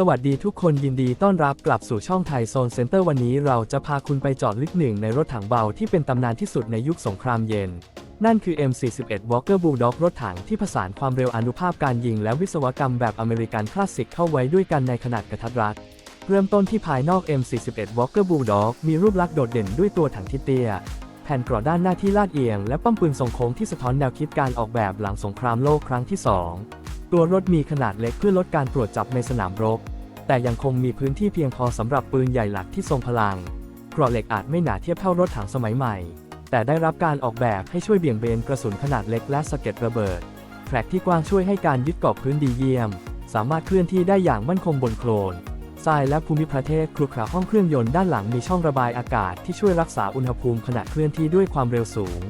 สวัสดีทุกคนยินดีต้อนรับกลับสู่ช่องไทยโซนเซ็นเตอร์วันนี้เราจะพาคุณไปจอดลึกหนึ่งในรถถังเบาที่เป็นตำนานที่สุดในยุคสงครามเย็น นั่นคือ M41 Walker Bulldog รถถังที่ผสานความเร็วอนุภาพการยิงและวิศวกรรมแบบอเมริกันคลาสสิกเข้าไว้ด้วยกันในขนาดกระทัดรัด เริ่มต้นที่ภายนอก M41 Walker Bulldog มีรูปลักษณ์โดดเด่นด้วยตัวถังที่เตี้ยแผ่นเกราะด้านหน้าที่ลาดเอียง และป้อมปืนทรงโค้งที่สะท้อนแนวคิดการออกแบบหลังสงครามโลกครั้งที่ 2 ตัวรถมีขนาดเล็กเพื่อลดการตรวจจับในสนามรบ แต่ยังคงมีพื้นที่เพียงพอสำหรับปืนใหญ่หลักที่ทรงพลังเกราะเหล็กอาจไม่หนาเทียบเท่ารถถังสมัยใหม่ แต่ได้รับการออกแบบให้ช่วยเบี่ยงเบนกระสุนขนาดเล็กและสะเก็ดระเบิดแทร็กที่กว้างช่วยให้การยึดเกาะพื้นดีเยี่ยม สามารถเคลื่อนที่ได้อย่างมั่นคงบนโคลนทรายและภูมิประเทศครุขระห้องเครื่องยนต์ด้านหลังมีช่องระบายอากาศที่ช่วยรักษาอุณหภูมิขณะเคลื่อนที่ด้วยความเร็วสูง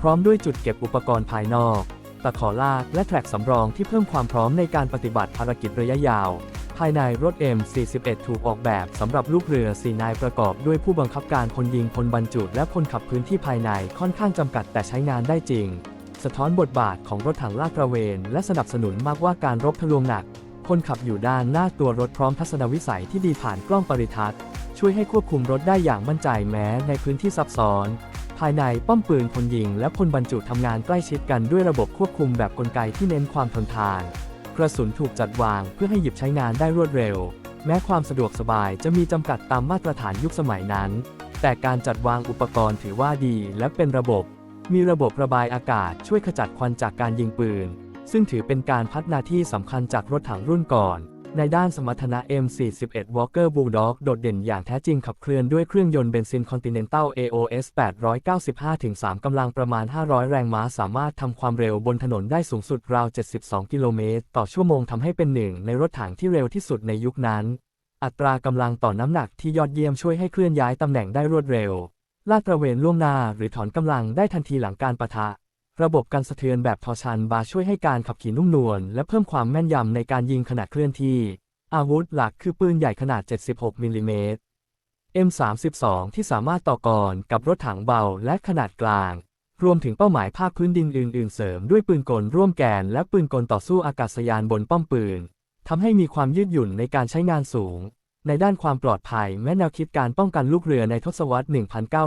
พร้อมด้วยจุดเก็บอุปกรณ์ภายนอก ตะขอลากและแทร็กสำรองที่เพิ่มความพร้อมในการปฏิบัติภารกิจระยะยาว ภายในรถ M41 ถูกออกแบบสำหรับลูกเรือสีนายประกอบด้วยผู้บังคับการพลยิงพลบรรจุและพลขับพื้นที่ภายในค่อนข้างจำกัดแต่ใช้งานได้จริง สะท้อนบทบาทของรถถังลาดตระเวนและสนับสนุนมากว่าการรบทะลวงหนัก คนขับอยู่ด้านหน้าตัวรถพร้อมทัศนวิสัยที่ดีผ่านกล้องปริทัศน์ ช่วยให้ควบคุมรถได้อย่างมั่นใจแม้ในพื้นที่ซับซ้อนภายในป้อมปืนพลยิงและพลบรรจุทำงานใกล้ชิดกันด้วยระบบควบคุมแบบกลไกที่เน้นความทนทาน กระสุนถูกจัดวางเพื่อให้หยิบใช้งานได้รวดเร็ว แม้ความสะดวกสบายจะมีจำกัดตามมาตรฐานยุคสมัยนั้น แต่การจัดวางอุปกรณ์ถือว่าดีและเป็นระบบ มีระบบระบายอากาศช่วยขจัดควันจากการยิงปืน ซึ่งถือเป็นการพัฒนาที่สำคัญจากรถถังรุ่นก่อน ในด้านสมรรถนะ M41 Walker Bulldog โดดเด่นอย่างแท้จริงขับเคลื่อนด้วยเครื่องยนต์เบนซิน Continental AOS 895-3 กำลังประมาณ 500 แรงม้าสามารถทำความเร็วบนถนนได้สูงสุดราว 72 กิโลเมตร ต่อชั่วโมงทำให้เป็นหนึ่งในรถถังที่เร็วที่สุดในยุคนั้น อัตรากำลังต่อน้ำหนักที่ยอดเยี่ยมช่วยให้เคลื่อนย้ายตำแหน่งได้รวดเร็ว ลาดตระเวนล่วงหน้าหรือถอนกำลังได้ทันทีหลังการปะทะ ระบบการสะเทือนแบบทอชันบาช่วยให้การขับขี่นุ่มนวลและเพิ่มความแม่นยำในการยิงขณะเคลื่อนที่ อาวุธหลักคือปืนใหญ่ขนาด 76มิลลิเมตร M32 ที่สามารถต่อกรกับรถถังเบาและขนาดกลาง รวมถึงเป้าหมายภาคพื้นดินอื่น ๆ เสริมด้วยปืนกลร่วมแกนและปืนกลต่อสู้อากาศยานบนป้อมปืนทำให้มีความยืดหยุ่นในการใช้งานสูง ในด้านความปลอดภัยแม้แนวคิดการป้องกันลูกเรือในทศวรรษ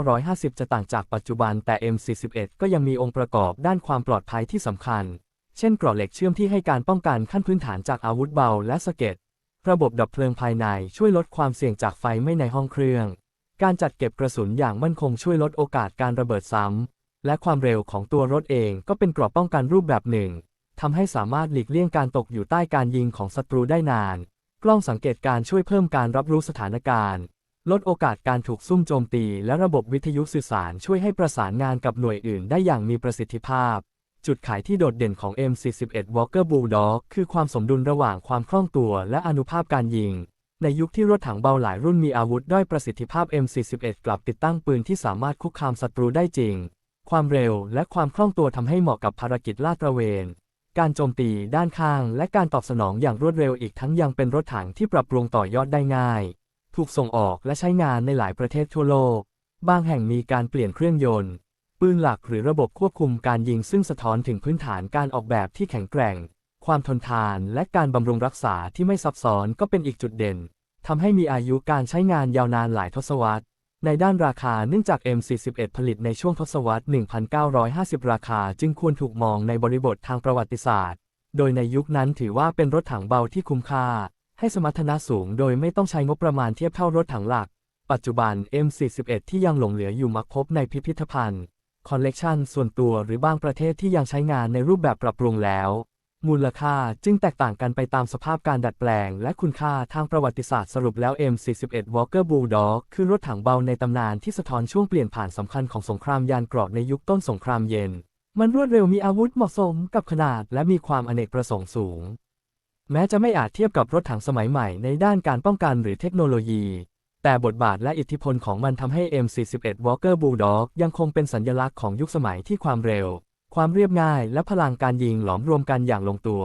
1950 จะต่างจากปัจจุบันแต่ M41 ก็ยังมีองค์ประกอบด้านความปลอดภัยที่สำคัญ เช่นกราะเหล็กเชื่อมที่ให้การป้องกันขั้นพื้นฐานจากอาวุธเบาและสะเก็ด ระบบดับเพลิงภายในช่วยลดความเสี่ยงจากไฟไหม้ในห้องเครื่อง การจัดเก็บกระสุนอย่างมั่นคงช่วยลดโอกาสการระเบิดซ้ำ และความเร็วของตัวรถเองก็เป็นกราะป้องกันรูปแบบหนึ่งทำให้สามารถหลีกเลี่ยงการตกอยู่ใต้การยิงของศัตรูได้นาน กล้องสังเกตการช่วยเพิ่มการรับรู้สถานการณ์ ลดโอกาสการถูกซุ่มโจมตี และระบบวิทยุสื่อสารช่วยให้ประสานงานกับหน่วยอื่นได้อย่างมีประสิทธิภาพ จุดขายที่โดดเด่นของ M41 Walker Bulldog คือความสมดุลระหว่างความคล่องตัวและอนุภาพการยิง ในยุคที่รถถังเบาหลายรุ่นมีอาวุธด้อยประสิทธิภาพ M41 กลับติดตั้งปืนที่สามารถคุกคามศัตรูได้จริง ความเร็วและความคล่องตัวทำให้เหมาะกับภารกิจลาดตระเวน การโจมตีด้านข้าง และการตอบสนองอย่างรวดเร็วอีกทั้งยังเป็นรถถังที่ปรับปรุงต่อยอดได้ง่าย ถูกส่งออกและใช้งานในหลายประเทศทั่วโลก บางแห่งมีการเปลี่ยนเครื่องยนต์ ปืนหลักหรือระบบควบคุมการยิงซึ่งสะท้อนถึงพื้นฐานการออกแบบที่แข็งแกร่ง ความทนทานและการบำรุงรักษาที่ไม่ซับซ้อนก็เป็นอีกจุดเด่นทำให้มีอายุการใช้งานยาวนานหลายทศวรรษ ในด้านราคาเนื่องจาก M41 ผลิตในช่วงทศวรรษ 1950 ราคาจึงควรถูกมองในบริบททางประวัติศาสตร์ โดยในยุคนั้นถือว่าเป็นรถถังเบาที่คุ้มค่า ให้สมรรถนะสูงโดยไม่ต้องใช้งบประมาณเทียบเท่ารถถังหลัก ปัจจุบัน M41 ที่ยังหลงเหลืออยู่มักพบในพิพิธภัณฑ์ คอลเลกชันส่วนตัวหรือบางประเทศที่ยังใช้งานในรูปแบบปรับปรุงแล้ว มูลค่าจึงแตกต่างกันไปตามสภาพการดัดแปลง และคุณค่าทางประวัติศาสตร์สรุปแล้ว M41 Walker Bulldog คือรถถังเบาในตำนานที่สะท้อนช่วงเปลี่ยนผ่านสำคัญของสงครามยานเกราะในยุคต้นสงครามเย็น มันรวดเร็วมีอาวุธเหมาะสมกับขนาดและมีความอเนกประสงค์สูง แม้จะไม่อาจเทียบกับรถถังสมัยใหม่ในด้านการป้องกันหรือเทคโนโลยี แต่บทบาทและอิทธิพลของมันทำให้ M41 Walker Bulldog ยังคงเป็นสัญลักษณ์ของยุคสมัยที่ความเร็ว ความเรียบง่ายและพลังการยิงหลอมรวมกันอย่างลงตัว